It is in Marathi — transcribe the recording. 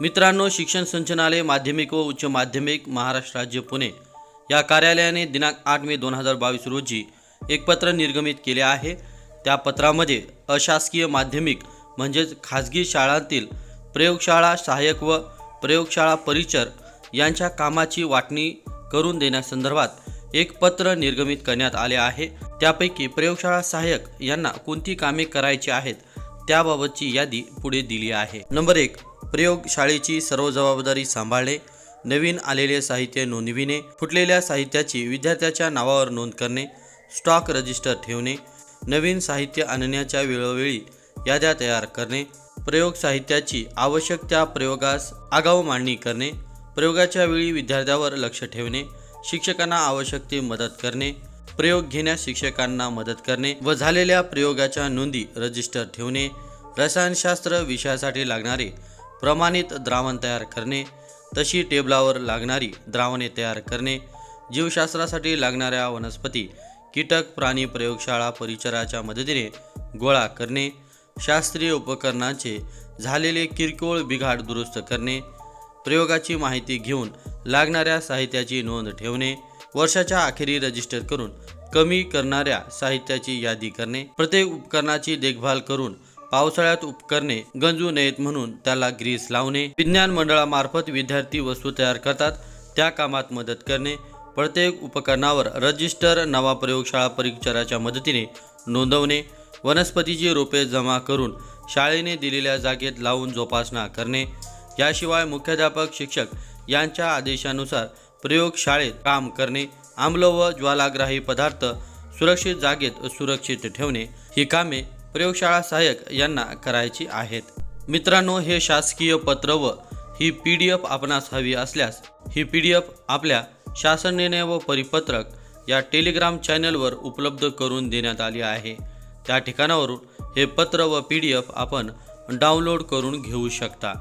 मित्रांनो शिक्षण संचनालय माध्यमिक व उच्च माध्यमिक महाराष्ट्र राज्य पुणे या कार्यालयाने दिनांक आठ मे दोन हजार बावीस रोजी एक पत्र निर्गमित केले आहे. त्या पत्रामध्ये अशासकीय माध्यमिक म्हणजेच खाजगी शाळांतील प्रयोगशाळा सहाय्यक व प्रयोगशाळा परिचर यांच्या कामाची वाटणी करून देण्यासंदर्भात एक पत्र निर्गमित करण्यात आले आहे. त्यापैकी प्रयोगशाळा सहाय्यक यांना कोणती कामे करायची आहेत त्याबाबतची यादी पुढे दिली आहे. नंबर एक प्रयोगशाळेची सर्व जबाबदारी सांभाळणे नवीन आलेले साहित्य नोंदविणे फुटलेल्या साहित्याची विद्यार्थ्याच्या नावावर नोंद करणे स्टॉक रजिस्टर ठेवणे नवीन साहित्य आणण्याच्या वेळोवेळी याद्या तयार करणे प्रयोग साहित्याची आवश्यक त्या प्रयोगास आगाऊ मांडणी करणे प्रयोगाच्या वेळी विद्यार्थ्यावर लक्ष ठेवणे शिक्षकांना आवश्यक ती मदत करणे प्रयोग घेण्यास शिक्षकांना मदत करणे व झालेल्या प्रयोगाच्या नोंदी रजिस्टर ठेवणे रसायनशास्त्र विषयासाठी लागणारे प्रमाणित द्रावण तयार करणे तशी टेबलावर लागणारी द्रावणे तयार करणे जीवशास्त्रासाठी लागणाऱ्या वनस्पती कीटक प्राणी प्रयोगशाळा परिचराच्या मदतीने गोळा करणे शास्त्रीय उपकरणांचे झालेले किरकोळ बिघाड दुरुस्त करणे प्रयोगाची माहिती घेऊन लागणाऱ्या साहित्याची नोंद ठेवणे वर्षाच्या अखेरी रजिस्टर करून कमी करणाऱ्या साहित्याची यादी करणे प्रत्येक उपकरणाची देखभाल करून पावसाळ्यात उपकरणे गंजू नयेत म्हणून त्याला ग्रीस लावणे. विज्ञान मंडळामार्फत विद्यार्थी वस्तू तयार करतात. त्या कामात मदत करणे. प्रत्येक उपकरणावर रजिस्टर नवा प्रयोगशाळा परिचराच्या मदतीने नोंदवणे. वनस्पतीची रोपे जमा करून शाळेने दिलेल्या जागेत लावून जोपासना करणे. याशिवाय मुख्याध्यापक शिक्षक यांच्या आदेशानुसार प्रयोगशाळेत काम करणे. आम्ल व ज्वालाग्राही पदार्थ सुरक्षित जागेत सुरक्षित ठेवणे. ही कामे प्रयोगशाळा सहाय्यक यांना करायची आहेत. मित्रांनो हे शासकीय पत्र व ही पी डी एफ आपणास हवी असल्यास ही पी डी एफ आपल्या शासन निर्णय व परिपत्रक या टेलिग्राम चॅनलवर उपलब्ध करून देण्यात आली आहे. त्या ठिकाणावरून हे पत्र व पी डी एफ आपण डाउनलोड करून घेऊ शकता.